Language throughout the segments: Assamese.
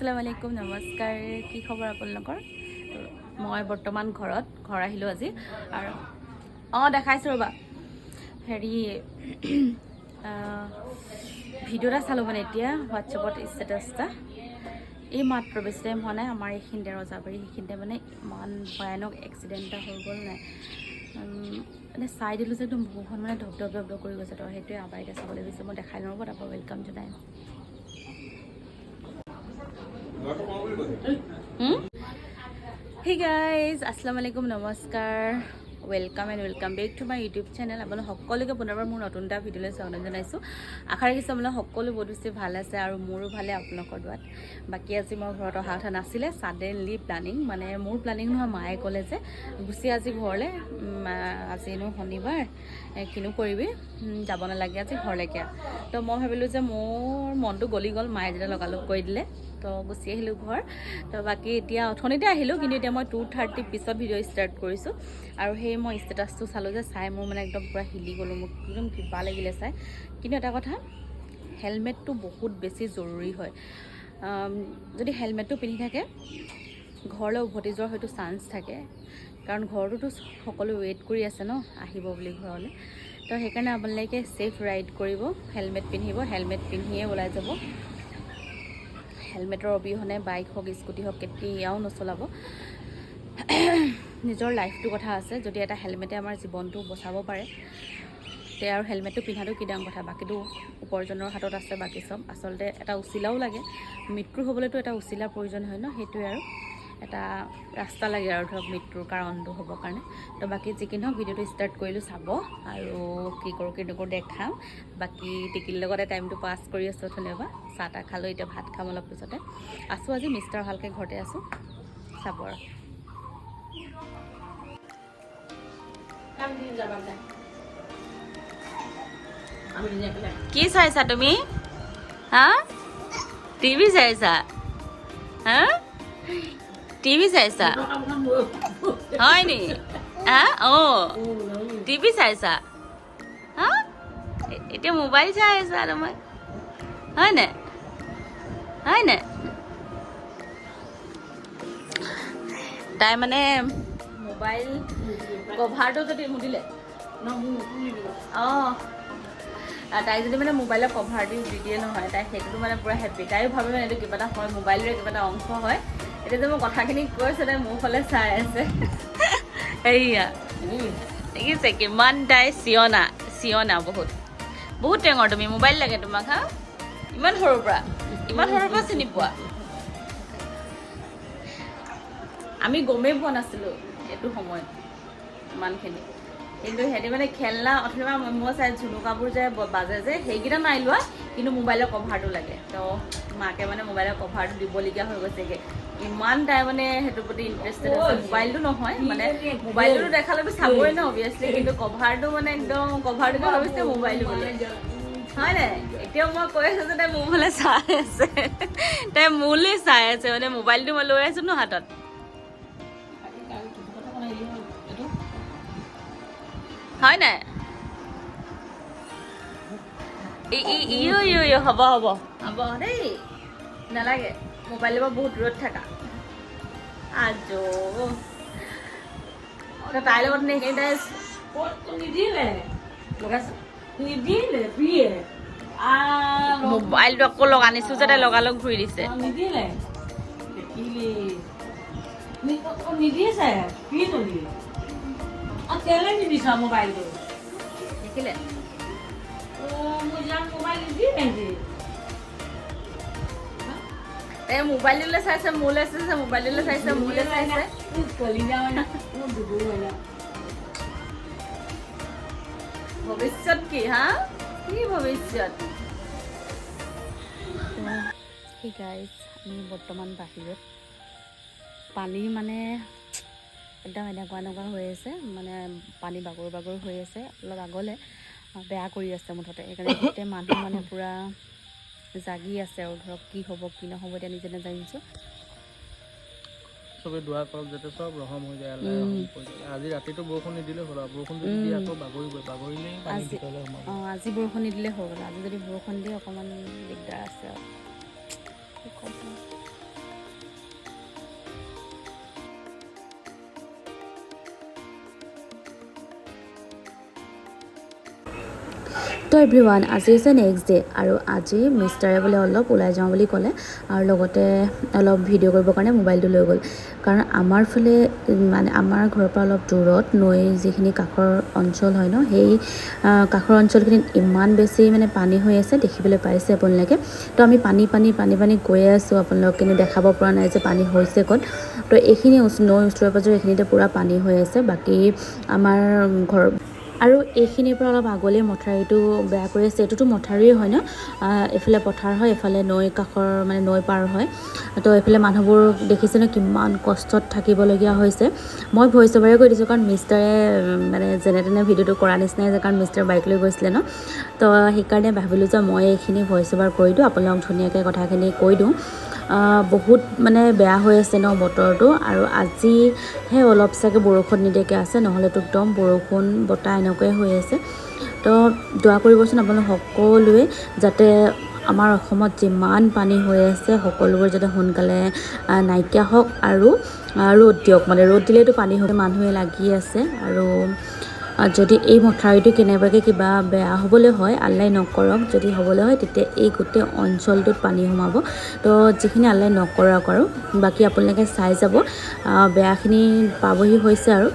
আসসালামু আলাইকুম নমস্কাৰ কি খবৰ আপোনালোকৰ? মই বৰ্তমান ঘৰত ঘৰ আহিলোঁ আজি। আৰু অঁ দেখাইছোঁ ৰ'বা। হেৰি ভিডিঅ' এটা চালোঁ মানে এতিয়া হোৱাটছএপত ষ্টেটাছ এটা। এই মাত্ৰ বেছি টাইম হোৱা নাই আমাৰ এইখিনিতে ৰজাবাৰী সেইখিনিতে মানে ইমান ভয়ানক এক্সিডেণ্ট এটা হৈ গ'ল নাই মানে চাই দিলোঁ যে একদম বহুখন মানে ধপ ধপ ধপ ধপ কৰি গৈছে। তো সেইটোৱে আবাৰ এতিয়া চাবলৈ গৈছে মই দেখাই লওঁ ৰ'ব তাৰপৰা ৱেলকাম জনাই। হে গাইজ আসসালামু আলাইকুম নমস্কাৰ welcome and welcome back to my YouTube channel আপোনালোক সকলোকে পুনৰবাৰ মোৰ নতুন এটা ভিডিঅ'লৈ স্বাগতম জনাইছোঁ। আশা ৰাখিছোঁ আপোনালোক সকলো বহুত বেছি ভাল আছে আৰু মোৰো ভালে আপোনালোকৰ দোৱাত। বাকী আজি মই ঘৰত অহা কথা নাছিলে ছাডেনলি প্লানিং মানে মোৰ প্লানিং নহয় মায়ে ক'লে যে গুচি আজি ঘৰলৈ আজিনো শনিবাৰ কিনো কৰিবি? যাব নালাগে আজি ঘৰলৈকে। তো মই ভাবিলোঁ যে মোৰ মনটো গলি গ'ল মায়ে যেতিয়া লগালগ কৰি দিলে। তো গুচি আহিলোঁ ঘৰ। তো বাকী এতিয়া অথনিতে আহিলোঁ কিন্তু এতিয়া মই টু থাৰ্টি পিছত ভিডিঅ' ষ্টাৰ্ট কৰিছোঁ। আৰু সেই মই ষ্টেটাছটো চালোঁ যে চাই মোৰ মানে একদম পূৰা হিলি গ'লোঁ মোক একদম কিবা লাগিলে চাই। কিন্তু এটা কথা হেলমেটটো বহুত বেছি জৰুৰী হয়। যদি হেলমেটটো পিন্ধি থাকে ঘৰলৈ উভতি যোৱাৰ হয়তো চান্স থাকে। কাৰণ ঘৰটোতো সকলো ৱেইট কৰি আছে ন আহিব বুলি ঘৰলৈ। তো সেইকাৰণে আপোনালোকে ছেফ ৰাইড কৰিব হেলমেট পিন্ধিব হেলমেট পিন্ধিয়ে ওলাই যাব। হেলমেটৰ অবিহনে বাইক হওক স্কুটি হওক কেতিয়াও নচলাব। নিজৰ লাইফটোৰ কথা আছে যদি এটা হেলমেটে আমাৰ জীৱনটো বচাব পাৰে তে আৰু হেলমেটটো পিন্ধাটো কি ডাঙৰ কথা? বাকীটো উপাৰ্জনৰ হাতত আছে বাকী চব। আচলতে এটা উচিলাও লাগে। মৃত্যু হ'বলৈতো এটা উচিলাৰ প্ৰয়োজন হয় ন? সেইটোৱে আৰু। এটা ৰাস্তা লাগে আৰু ধৰক মৃত্যুৰ কাৰণটো হ'বৰ কাৰণে। তো বাকী যি কি নহওক ভিডিঅ'টো ষ্টাৰ্ট কৰিলোঁ চাব আৰু কি কৰোঁ কি নকৰোঁ দেখাম। বাকী টিকিৰ লগতে টাইমটো পাছ কৰি আছোঁ ধন্যবাদ। চাহ তাহ খালোঁ এতিয়া ভাত খাম অলপ পিছতে। আছোঁ আজি মিষ্টাৰ ভালকৈ ঘৰতে আছোঁ। চাব আৰু। কি চাইছা তুমি? হা? টিভি চাইছা? হা? টিভি চাইছা? হয় নি হা? অঁ। টিভি চাইছা? হা? এতিয়া মোবাইল চাই আছা তোমাৰ হয় নাই? হয় নাই? তাই মানে মোবাইল কভাৰটো যদি মুদিলে। অঁ। তাই যদি মানে মোবাইলৰ কভাৰটো দি দিয়ে নহয় তাই সেইটোতো মানে পূৰা হেপ্পী তাইও ভাবে মানে এইটো কিবা এটা হয় মোবাইলৰে কিবা এটা অংশ হয়। এতিয়া যে মই কথাখিনি কৈছোঁ তাই মোৰ ফালে চাই আছে। এইয়া দেখিছে কিমান তাই চিয়না চিয়না বহুত। বহুত টেঙৰ তুমি, মোবাইল লাগে তোমাক, হা? ইমান সৰুৰ পৰা, ইমান সৰুৰ পৰা চিনি পোৱা। আমি গমেই পোৱা নাছিলোঁ এইটো সময়ত ইমানখিনি। কিন্তু সিহঁতি মানে খেলনা অথবা মই চাই ঝুনুকাবোৰ যে বাজে যে, সেইকেইটা নাই লোৱা, কিন্তু মোবাইলৰ কভাৰটো লাগে। তো মাকে মানে মোবাইলৰ কভাৰটো দিবলগীয়া হৈ গৈছেগৈ। ইমান তাই মানে সেইটোৰ প্ৰতি ইণ্টাৰেষ্টেড আছে। মোবাইলটো নহয় মানে মোবাইলটো দেখালেতো চাবই ন অভিয়াছলি কিন্তু কভাৰটো মানে একদম কভাৰটোকে ভাবিছে মোবাইলটো বুলি। হয় নাই? এতিয়াও মই কৈ আছোঁ যে তাই মোৰ ফালে চাই আছে। তাই মোলৈ চাই আছে মানে মোবাইলটো মই লৈ আছোঁ ন হাতত। হয় নাই? হ'ব হ'ব। হ'ব দেই। নালাগে। মোবাইলৰ পৰা বহুত দূৰত থাকা। আজো। তই তাইৰ লগত নে সেইখিনি তাই নিদিলে? নিদিলে প্ৰিয়ে মোবাইলটো আকৌ লগ আনিছোঁ যে তাই লগালগ ঘূৰি দিছে। নিদিলে। নিদিছে। কি কেলে নিদিছ মোবাইলটো? দেখিলে। অ মোৰ যাম মোবাইল নিদিলে তাই মোবাইললৈ চাইছে মোলৈ চাইছে মোবাইললৈ চাইছে মোলৈ চাইছে কলি যাওঁ না মোৰ দুবু হয় না ভৱিষ্যত কি হা কি গাইজ আমি বৰ্তমান বাহিৰত। পানী মানে একদম এনেকুৱা এনেকুৱা হৈ আছে মানে পানী বাগৰ বাগৰ হৈ আছে, অলপ আগলৈ বেয়া কৰি আছে মুঠতে। সেইকাৰণে গোটেই মানুহ মানে পূৰা জাগি আছে আৰু ধৰক কি হ'ব কি নহ'ব এতিয়া নিজে নাজানিছোঁ। চবে দোৱা কৰক যাতে চব ৰহম হৈ যায় আজি ৰাতিটো বৰষুণ নিদিলে হ'ল আৰু বৰষুণ যদি দিয়ে আকৌ বাগৰিবই বাগৰিলেই পানী আজি ভিতৰলৈ সোমাব। অঁ আজি বৰষুণ নিদিলে হৈ গ'ল আজি যদি বৰষুণ দিয়ে অকণমান দিগদাৰ আছে আৰু। তো এভৰিৱান আজি হৈছে নেক্সট ডে আৰু আজি মিষ্টাৰে বোলে অলপ ওলাই যাওঁ বুলি ক'লে আৰু লগতে অলপ ভিডিঅ' কৰিবৰ কাৰণে মোবাইলটো লৈ গ'ল। কাৰণ আমাৰ ফালে মানে আমাৰ ঘৰৰ পৰা অলপ দূৰত নৈ যিখিনি কাষৰ অঞ্চল হয় ন, সেই কাষৰ অঞ্চলখিনিত ইমান বেছি মানে পানী হৈ আছে দেখিবলৈ পাইছে আপোনালোকে। তো আমি পানী পানী পানী পানী গৈয়ে আছোঁ আপোনালোক কিন্তু দেখাব পৰা নাই যে পানী হৈছে ক'ত। তো এইখিনি নৈৰ ওচৰে পাঁজৰে এইখিনিতে পূৰা পানী হৈ আছে। বাকী আমাৰ ঘৰ আৰু এইখিনিৰ পৰা অলপ আগলৈ মথাউৰিটো বেয়া কৰি আছে। এইটোতো মথাউৰিয়ে হয় ন? এইফালে পথাৰ হয় এইফালে নৈ কাষৰ মানে নৈ পাৰ হয়। তো এইফালে মানুহবোৰ দেখিছে ন কিমান কষ্টত থাকিবলগীয়া হৈছে। মই ভইচ অভাৰে কৈ দিছোঁ কাৰণ মিষ্টাৰে মানে যেনে তেনে ভিডিঅ'টো কৰা নিচিনাই যে কাৰণ মিষ্টাৰ বাইক লৈ গৈছিলে ন? তো সেইকাৰণে ভাবিলোঁ যে মই এইখিনি ভইচ অভাৰ কৰি দিওঁ। আপোনালোক ধুনীয়াকৈ কথাখিনি কৈ দিওঁ। বহুত মানে বেয়া হৈ আছে ন বতৰটো আৰু আজিহে অলপ চাগে বৰষুণ নিদিয়াকৈ আছে নহ'লেতো একদম বৰষুণ বতাহ এনেকুৱাই হৈ আছে। তো দোৱা কৰিবচোন আপোনালোক সকলোৱে যাতে আমাৰ অসমত যিমান পানী হৈ আছে সকলোবোৰ যাতে সোনকালে নাইকিয়া হওক আৰু ৰ'দ দিয়ক। মানে ৰ'দ দিলেতো পানী হৈ মানুহে লাগি আছে আৰু আহ, যদি এই মথাউৰিটো কেনেবাকৈ কিবা বেয়া হ'বলৈ হয় আল্লাই নকৰক। যদি হ'বলৈ হয় তেতিয়া এই গোটেই অঞ্চলটোত পানী সোমাব। তো যিখিনি আল্লাই নকৰক আৰু বাকী আপোনালোকে চাই যাব। বেয়াখিনি পাবহি হৈছে আৰু।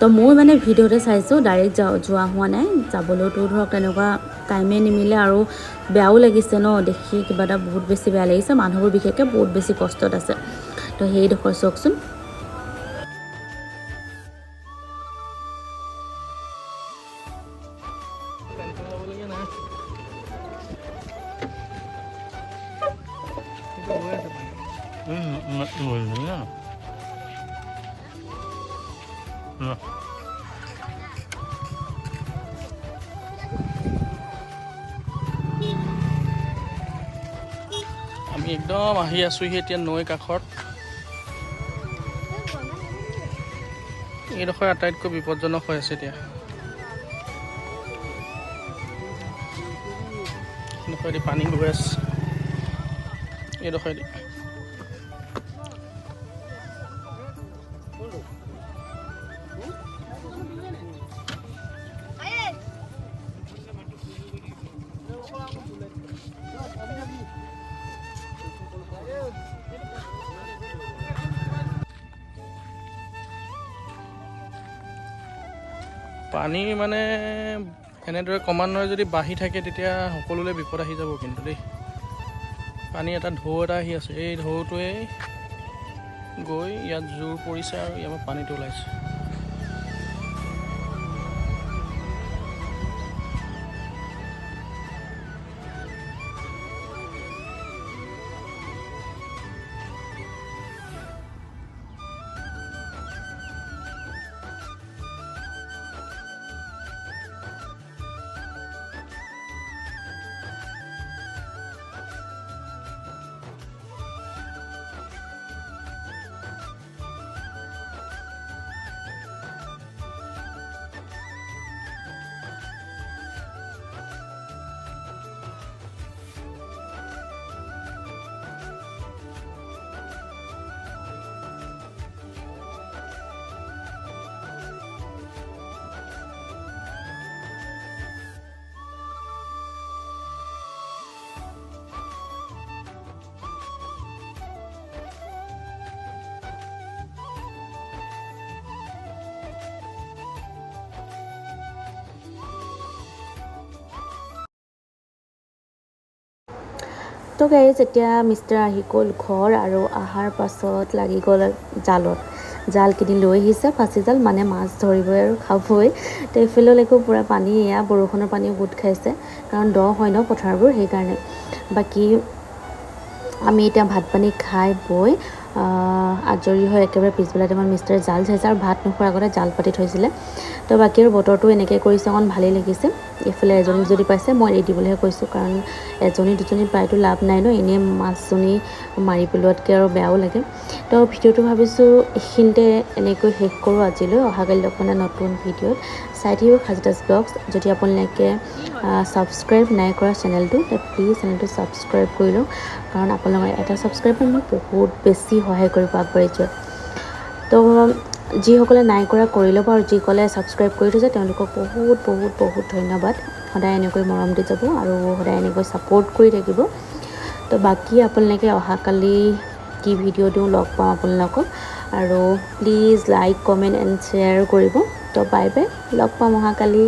তো মই মানে ভিডিঅ'তে চাইছোঁ ডাইৰেক্ট যা যোৱা হোৱা নাই। যাবলৈতো ধৰক তেনেকুৱা টাইমে নিমিলে আৰু বেয়াও লাগিছে ন দেখি কিবা এটা বহুত বেছি বেয়া লাগিছে। মানুহবোৰ বিশেষকৈ বহুত বেছি কষ্টত আছে। তো সেইডোখৰ চাওকচোন। একদম আহি আছোঁহি এতিয়া নৈ কাষত। এইডোখৰ আটাইতকৈ বিপদজনক হৈ আছে এতিয়া। এইডোখৰেদি পানী গৈ আছে। এইডোখৰেদি পানী মানে এনেদৰে ক্ৰমান্বয়ে যদি বাঢ়ি থাকে তেতিয়া সকলোলৈ বিপদ আহি যাব কিন্তু দেই। পানী এটা ঢৌ এটা আহি আছে এই ঢৌটোৱে গৈ ইয়াত জোৰ পৰিছে আৰু ইয়াৰ পৰা পানীটো ওলাইছে। গাড়ী যেতিয়া মিষ্টাৰ আহি গ'ল ঘৰ আৰু অহাৰ পাছত লাগি গ'ল জালত। জাল কিনি লৈ আহিছে ফাঁচি জাল মানে মাছ ধৰিবই আৰু খাবই। তো এইফালেলৈকো পূৰা পানী এয়া বৰষুণৰ পানীও গোট খাইছে কাৰণ দ হয় ন পথাৰবোৰ সেইকাৰণে। বাকী আমি এতিয়া ভাত পানী খাই বৈ আজৰি হৈ একেবাৰে পিছবেলা টাইমত মিষ্টাৰে জাল চাইছে আৰু ভাত নোখোৱাৰ আগতে জাল পাতি থৈছিলে। তো বাকী আৰু বতৰটো এনেকৈ কৰিছে, অকণ ভালেই লাগিছে। এইফালে এজনী যদি পাইছে, মই এৰি দিবলৈহে কৈছোঁ, কাৰণ এজনী দুজনী পাইতো লাভ নাই ন, এনেই মাছজনী মাৰি পেলোৱাতকৈ আৰু বেয়াও লাগে। তো ভিডিঅ'টো ভাবিছোঁ, এইখিনিতে এনেকৈ শেষ কৰোঁ আজিলৈ। অহাকালি লগ নতুন ভিডিঅ'ত চাই থাকিব সাজিতাছ ব্লগছ যদি আপোনালোকে ছাবস্ক্ৰাইব নাই কৰা চেনেলটো প্লিজ চেনেলটো ছাবস্ক্ৰাইব কৰি লওক। কাৰণ আপোনালোকৰ এটা ছাবস্ক্ৰাইবে মোক বহুত বেছি সহায় কৰিব আগবাঢ়ি যোৱাত তো যিসকলে নাই কৰা কৰি ল'ব আৰু যিসকলে ছাবস্ক্ৰাইব কৰি থৈছে তেওঁলোকক বহুত বহুত বহুত ধন্যবাদ। সদায় এনেকৈ মৰম দি যাব আৰু সদায় এনেকৈ ছাপোৰ্ট কৰি থাকিব। তো বাকী আপোনালোকে অহাকালি কি ভিডিঅ' দিওঁ লগ পাওঁ আপোনালোকক। আৰু please like comment and share কৰিব। তো বাই বাই লগ পাম অহাকালি।